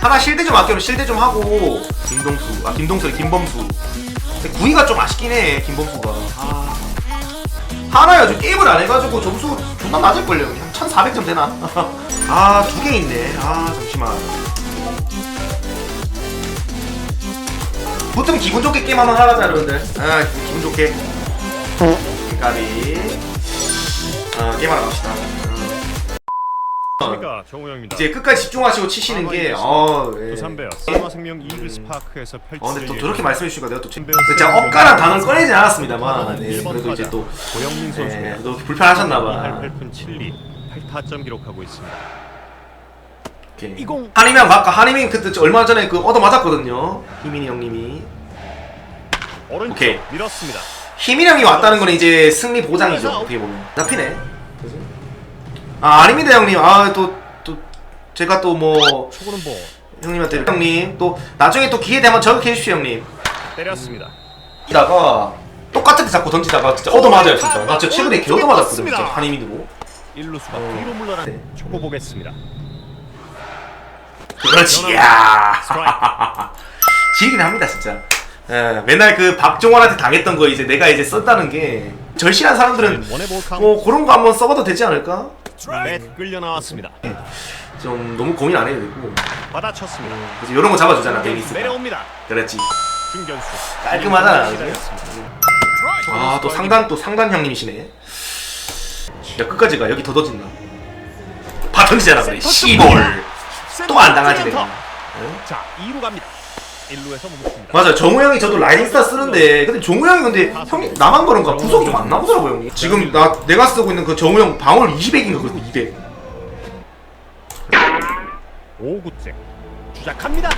하나 실드 좀 아껴로 실드 좀 하고. 김동수 아 김동수 김범수. 구위가 좀 아쉽긴 해 김범수가. 아. 하나야 저 게임을 안 해가지고 점수 존나 낮을걸요. 한 1400점 되나? 아 두 개 있네. 아 잠시만. 보통 기분 좋게 게임 한번 하라자 여러분들. 아 기분 좋게. 까비. 아 게임하러 갑시다 어. 안녕하십니까 정우영입니다. 이제 끝까지 집중하시고 치시는 게 어, 예. 두산 베어 사마생명 이글스 파크에서 펼칠 어, 근데 또. 저렇게 말씀해 주시니까 내가 또 진- 배웠어요. 제가 엇가란 단어를 꺼내진 않았습니다만 네, 일본 그래도 이제. 또 고영민 예, 선수가 또 불편하셨나봐 8푼 7리 8타점 기록하고 있습니다. 오케이. 이공. 한이명 아까 한이명 그때 저 얼마 전에 그 얻어 맞았거든요 희민이 형님이 오른쪽 오케이. 밀었습니다. 희민이 형이 왔다는 건 이제 승리 보장이죠 어떻게 보면 잡히네? 아 아닙니다 형님 아또또 제가 또 뭐 초구는 볼 형님한테 형님 또 나중에 또 기회 되면 저격해 주십시오 형님 때렸습니다. 이다가 똑같은 데 자꾸 던지다가 진짜 얻어 맞아요 진짜 나 진짜 최근에 개 얻어 맞았거든 진짜 한이민으로 일루수가 어. 뒤로 물러나 네. 초구 보겠습니다. 그렇지 야 스트라이크. 지긴 합니다 진짜 예, 맨날 그 박종원한테 당했던 거 이제 내가 이제 썼다는 게 절실한 사람들은 원해 볼 카운트 뭐 그런 거 한번 써봐도 되지 않을까? 맷 끌려 나왔습니다. 좀 너무 고민 안 해도 되고. 받아쳤습니다. 그래서 이런 거 잡아주잖아 데니스가. 내려옵니다. 그렇지. 중견수. 깔끔하잖아. 아 또 상단 또 상단 형님이시네. 야 끝까지 가 여기 더 던진다. 파 던지잖아 그래. 씨볼. 또 안 당하지 내가. 자 2루 갑니다. 1루에서 멈춥니다. 맞아 정우 형이 저도 라이딩스타 쓰는데 근데 정우 형이 근데 형이 나만 그런가 구속이 좀 안 나오더라고 형이. 지금 나 내가 쓰고 있는 그 정우 형 방울 200인가 그래도 200 5구째. 주작합니다.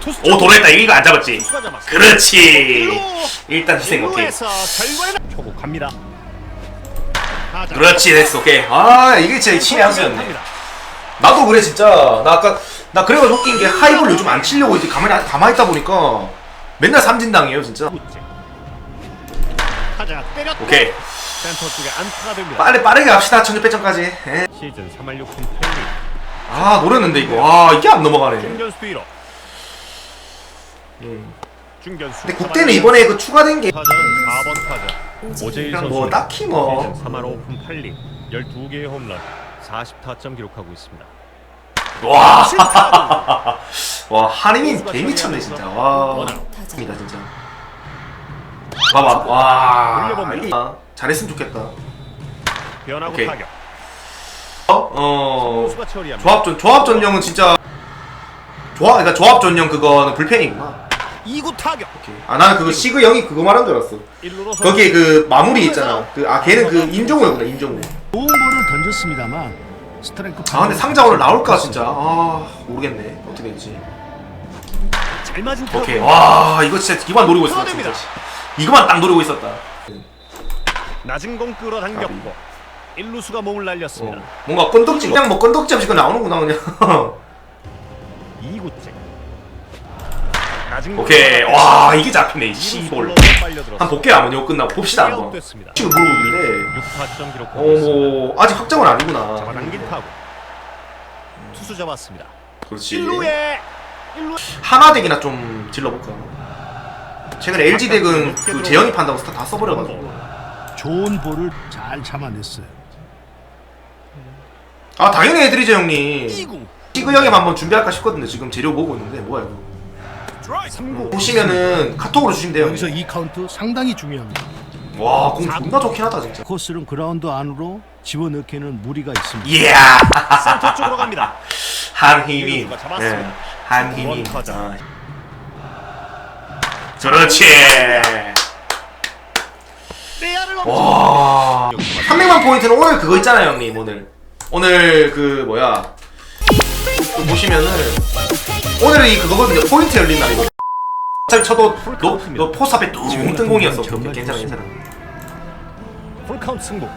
투수 오 돌아했다. 이거 안 잡았지. 투수가 잡았습니다. 그렇지. 일단 희생 오케이. 1루에서 결과는 초구 갑니다. 타자. 그렇지 됐어. 오케이. 아 이게 진짜 친의 한 수였네. 합니다. 나도 그래 진짜. 나 아까 나 그래가지고 웃긴 게 하이볼 요즘 안 치려고 이제 가만히 가만히 있다 보니까 맨날 삼진 당해요 진짜. 9구째 타자 때렸고 오케이. 센터 쪽에 안타가 됩니다. 빨리 빠르게 갑시다 천주 배점까지. 에. 시즌 3할 6푼 8리. 아 노렸는데 이거. 아 이게 안 넘어가네. 중견수 뒤로. 음. 중견수 근데 국대는 이번에 그 추가된 게 타자는 4번 타자. 오재일 그냥 선수 뭐 딱히 뭐. 시즌 3할 5푼 8리. 12개의 홈런 40타점 기록하고 있습니다. 와, 와 한이민 개 미쳤네 진짜. 와, 입니다 진짜. 봐봐, 와. 이게 아, 잘했으면 좋겠다. 변하고 오케이. 타격 어, 어, 처리합니다. 조합 전 조합 전형은 진짜 조합, 그러니까 조합 전형 그거는 불펜이구나. 2구 타격 오케이. 아 나는 그거 시그 형이 그거 말한 줄 알았어. 1루로 거기에 그 마무리 있잖아. 그 아 걔는 그 인종우였구나 인종우. 던졌습니다만 스트라이크 아 근데 상자 오늘 나올까 진짜. 아 모르겠네 어떻게 될지. 잘 맞은 타구 오케이. 와 이거 진짜 이거만 노리고 있었다 진짜. 이거만 딱 노리고 있었다. 낮은 공 끌어당겼고 1루수가 몸을 날렸습니다. 어, 뭔가 건덕지 그냥 뭐 건덕지 없이 그냥 나오는구나 그냥 2구째 낮은 공 오케이. 와 이게 잡히네 이 씨볼. 빨려들었습니다. 한 볼게요 이거 끝나고 봅시다 한번. 됐습니다. 지금 물어보길래 6타점 기록하고 있습니다. 어뭐 아직 확정은 아니구나. 잡아당긴 타구. 투수 잡았습니다. 그렇지. 1루에 1루 하나덱이나 좀 질러볼까? 최근에 LG 덱은 그 재영이 판다고 스타 다 써버려가지고. 좋은 볼을 잘 참아냈어요. 아 당연히 해드리죠 형님. 2구. 시그 형님 한번 준비할까 싶거든요. 지금 재료 보고 있는데 뭐야 이거 3구 보시면은 카톡으로 주시면 돼요 여기서 이 카운트 상당히 중요합니다. 와 공 존나 좋긴 하다 진짜 코스는 그라운드 안으로 집어넣기에는 무리가 있습니다. 이야 센터 쪽으로 갑니다. 한희민. 예, 한희민. 아. 그렇지 와 300만 포인트는 오늘 그거 있잖아요 형님 오늘 오늘 그 뭐야 또 보시면은 오늘은 이 그거거든요. 포인트 열린 날이거. 어차피 쳐도 너, 너 포스 앞에 뚱 뜬 공이었어. 오케이, 괜찮아 괜찮아. 풀카운트 승부.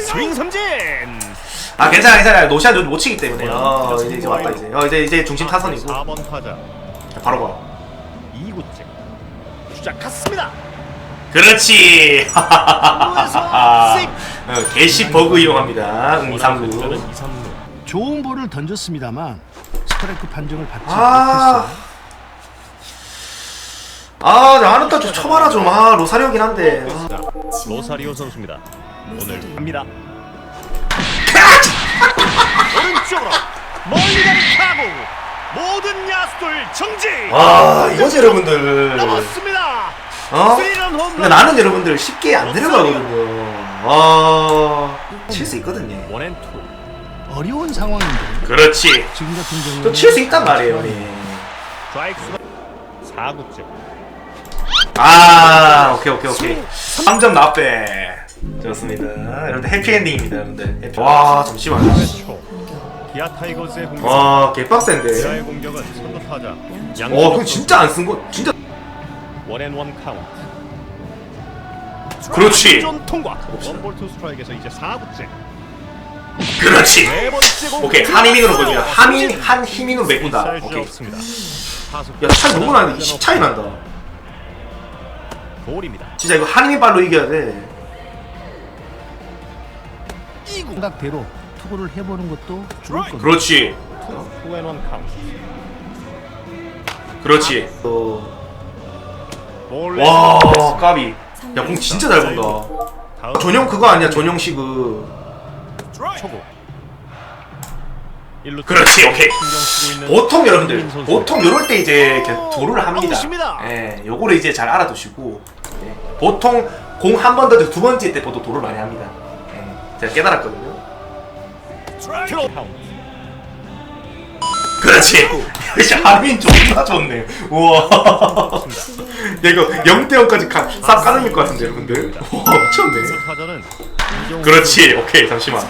스윙 삼진. 아 괜찮아 괜찮아. 노시안 못 치기 때문에. 어 이제 이제 왔다 이제. 어 이제 이제 중심 타선이고. 4번 타자. 자, 바로 가. 2구째. 주자 갔습니다. 그렇지. 어, 개시 버그 이용합니다. 응 3구. 2, 3루 좋은 볼을 던졌습니다만 스트라이크 판정을 받지 아. 못했어요. 아, 나 하나도 좀 쳐봐라 좀. 아, 로사리오긴 한데. 아. 자, 로사리오 선수입니다. 오늘 갑니다. 오른쪽으로 멀리 가는 타구 모든 야수들 정지. 와, 이거지 여러분들. 넘었습니다. 어? 스리런 홈런. 근데 나는 여러분들 쉽게 안 내려가거든요. 아, 칠 수 있거든요. 원앤투. 어려운 상황인데 그렇지. 지금 같은 경우는 또 칠 수 있단 말이에요. 예. 스트라이크가 4구째. 아, 오케이, 오케이, 오케이. 3점 나빼. 좋습니다. 여러분들 해피엔딩입니다, 여러분들. 해피- 와, 잠시만요. 초. 기아 타이거즈의 공격. 와, 개빡센데. 기아의 공격은 선두 타자. 와, 그건 진짜 안 쓴 거, 진짜. 원앤원 카운트. 그렇지. 전 통과. 원볼 투 스트라이크에서 이제 4구째. 그렇지. 오케이, 한 힘으로 보여주면 한 힘, 한 힘으로 메꾼다. 쌀 오케이. 야, 차이 너무 나는데 20 차이 난다. 볼입니다. 진짜 이거 한 힘의 발로 이겨야 돼. 생각대로 투구를 해보는 것도 좋을 겁니다. 그렇지. 그렇지. 어. 볼 와. 까비. 야, 공 진짜 잘 본다. 전용 그거 아니야, 전용식 그. 초구. 일루 그렇지, 오케이. 보통 여러분들. 보통 요럴 때 이제 이렇게 도루를 합니다. 예, 요거를 이제 잘 알아두시고. 예, 보통 공 한 번 더 두 번째 때 보통 도루를 많이 합니다. 예, 제가 깨달았거든요. 그렇지. 역시 하민 존나 좋네. 우와. 야, 이거 0대 0까지 가, 싹 가능일 것 같은데, 여러분들. 와, 미쳤네. 그렇지. 오케이, 잠시만.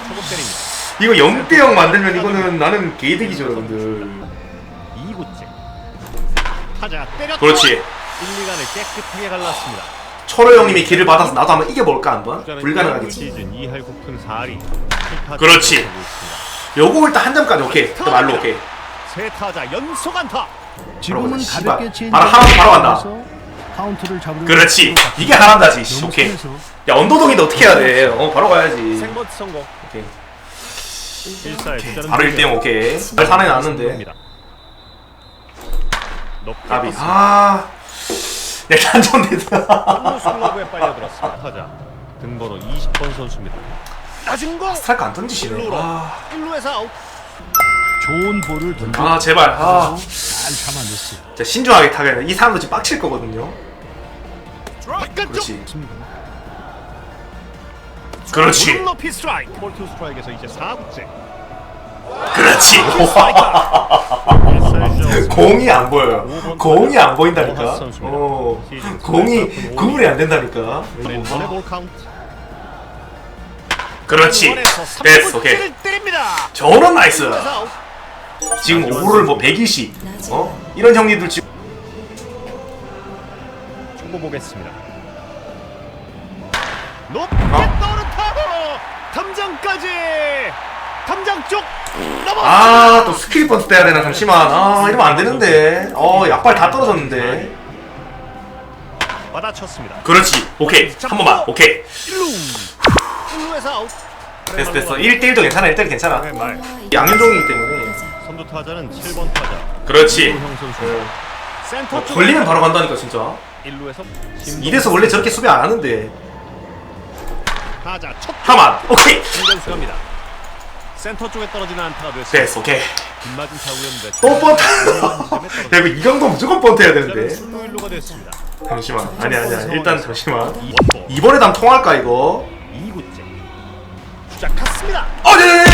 이거 0대 0 만들면 이거는 나는 개이득이죠, 여러분들. 2구째. 타자 때렸다. 그렇지. 1, 2간을 깨끗하게 갈랐습니다. 철호 형님이 길을 받아서 나도 한번 이겨볼까, 한번? 불가능하겠지. 시즌 2할 9푼 4리. 그렇지. 요거 일단 한 점까지, 오케이. 그 말로, 오케이. 세 타자 연속 안타. 지금은 씨발. 가볍게 체인지 바로 하나 바로 간다. 카운트를 잡으려 그렇지. 이게 하란다지, 씨, 오케이. 야, 언더동인데 어떻게 해야 돼? 어, 바로 가야지. 생번 성공. 오케이. 1사의 주자는 바로 1대 0, 오케이. 잘 사나이 났는데. 높게 까비. 아. 내 단전됐다. 슬러브에 빨려들었습니다. 타자 등번호 20번 선수입니다. 낮은 거 스트라이크 안 던지시네. 아, 1루에서 아웃. 좋은 볼을 던져 아 제발. 아, 잘 참아냈어요. 진짜 신중하게 타야 돼. 이 사람도 지금 빡칠 거거든요. 바깥쪽. 그렇지. 좋습니다. 그렇지. 높이 스트라이크. 볼투 스트라이크에서 이제 4구째. 그렇지. 공이 안 보여요. 공이 안 보인다니까. 어, 공이 구분이 안 된다니까. 볼 카운트. 그렇지. 됐어, 오케이. 3구째를 때립니다. 저런 나이스. 1루에서 아웃. 지금 오버를 뭐 120. 어? 이런 형님들 지금 초고 보겠습니다. 높게 어? 떠오른 타고 담장까지. 담장 쪽 넘어. 아, 또 스킬 번트 떼야 되나 잠시만. 아, 이러면 안 되는데. 어, 약발 다 떨어졌는데. 받아쳤습니다. 그렇지. 오케이. 한 번만. 오케이. 1루. 1루에서 아웃. 됐어, 됐어. 1대1도 괜찮아. 1대1 괜찮아. 네, 말. 양현종이기 때문에. 선두 타자는 7번 타자. 그렇지. 형 선수. 센터 어, 쪽 걸리면 바로 간다니까 진짜. 1루에서 이래서 원래 저렇게 수비 안 하는데. 타자 첫 하만. 오케이. 공전수 갑니다. 센터 쪽에 떨어지는 안타가 됐습니다. 됐어. 오케이. 타구였는데 또 번트. 야, 이거 이 정도면 무조건 번트 해야 타자는 되는데. 1루가 됐습니다. 잠시만. 아니 아니야. 일단 잠시만. 원볼 이번에도 한번 통할까 이거? 2구째 주자 갔습니다. 어, 네.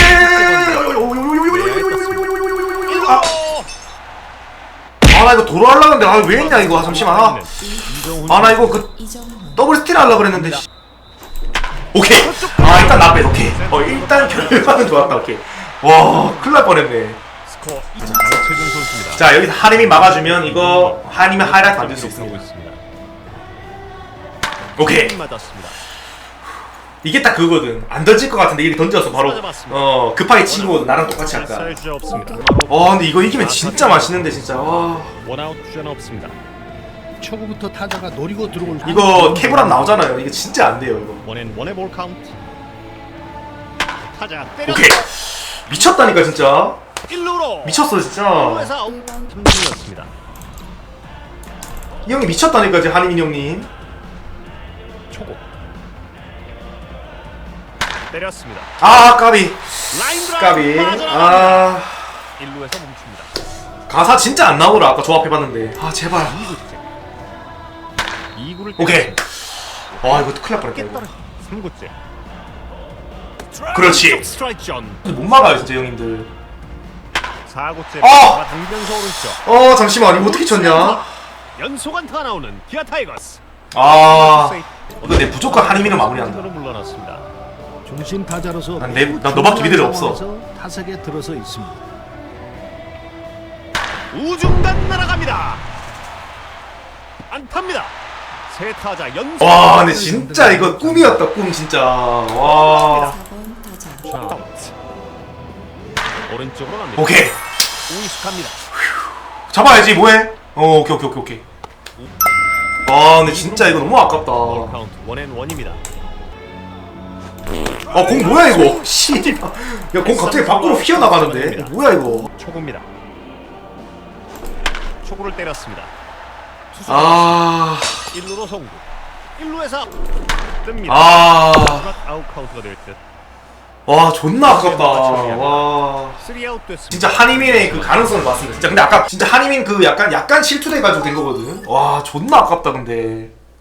아, 아, 나 이거 도로 하려고 했는데 아, 왜 했냐 이거. 잠시만. 아, 이정훈 아, 나 이거 그 더블 스틸 하려고 그랬는데. 씨. 오케이. 아, 일단 나빼. 오케이. 어, 일단 결과는 좋았다. 오케이. 와, 큰일 날 뻔했네. 자, 여기서 한임이 막아주면 이거 한임이 하이라이트 만들 수. 있습니다. 오케이. 이게 딱 그거거든. 안 던질 것 같은데 이렇게 던져서 바로 어 급하게 치고 나랑 똑같이 할까. 없습니다. 와, 근데 이거 이기면 진짜 맛있는데 진짜. 와. 원아웃 주자는 없습니다. 초구부터 타자가 노리고 들어올 이거 캐브람 나오잖아요. 이거 진짜 안 돼요, 이거. 원앤 원의 볼 카운트. 타자 때려. 오케이. 미쳤다니까 진짜 1루로 미쳤어 진짜 1루에서 아웃 3진이었습니다. 이 형이 미쳤다니까 지금 한희민 형님 초고 때렸습니다. 아 까비. 까비. 아. 1루에서 멈춥니다. 가사 진짜 안 나오더라 아까 조합해봤는데. 아 제발. 2구를 오케이. 아 이거 큰일 날 뻔했다 이거. 3구째. 그렇지. 못 막아요 진짜 형님들. 4구째. 아! 당기면서 오른쪽 어 잠시만 이거 어떻게 쳤냐? 연속 안타가 나오는 기아 타이거스. 아. 이거 내 무조건 한희민을 마무리한다. 으로 물러났습니다. 중심 타자로서 난 내- 난 너밖에 믿을 애 없어. 상황에서 타석에 들어서 있습니다. 우중간 날아갑니다. 안타입니다. 세 타자 연속 와 근데 진짜 이거 꿈이었다 꿈 진짜 와 4번 타자 아웃. 오른쪽으로 갑니다. 오케이 우익합니다. 잡아야지 뭐해 어 오케이 오케이 오케이 오케이 와 근데 진짜 이거 너무 아깝다 볼어 카운트 원앤 원입니다. 공 뭐야 이거 씨 야공 갑자기 밖으로 휘어나가는데 이거 뭐야 이거 초구입니다. 초구를 때렸습니다. 아 1루로 송구. 1루에서 뜹니다. 아, 아웃 카운트가 될 듯. 와 존나 아깝다. 와, 3아웃 됐습니다. 진짜 한희민의 그 가능성을 봤습니다. 진짜 근데 아까 진짜 한희민 그 약간 약간 실투돼가지고 된 거거든. 와, 존나 아깝다 근데.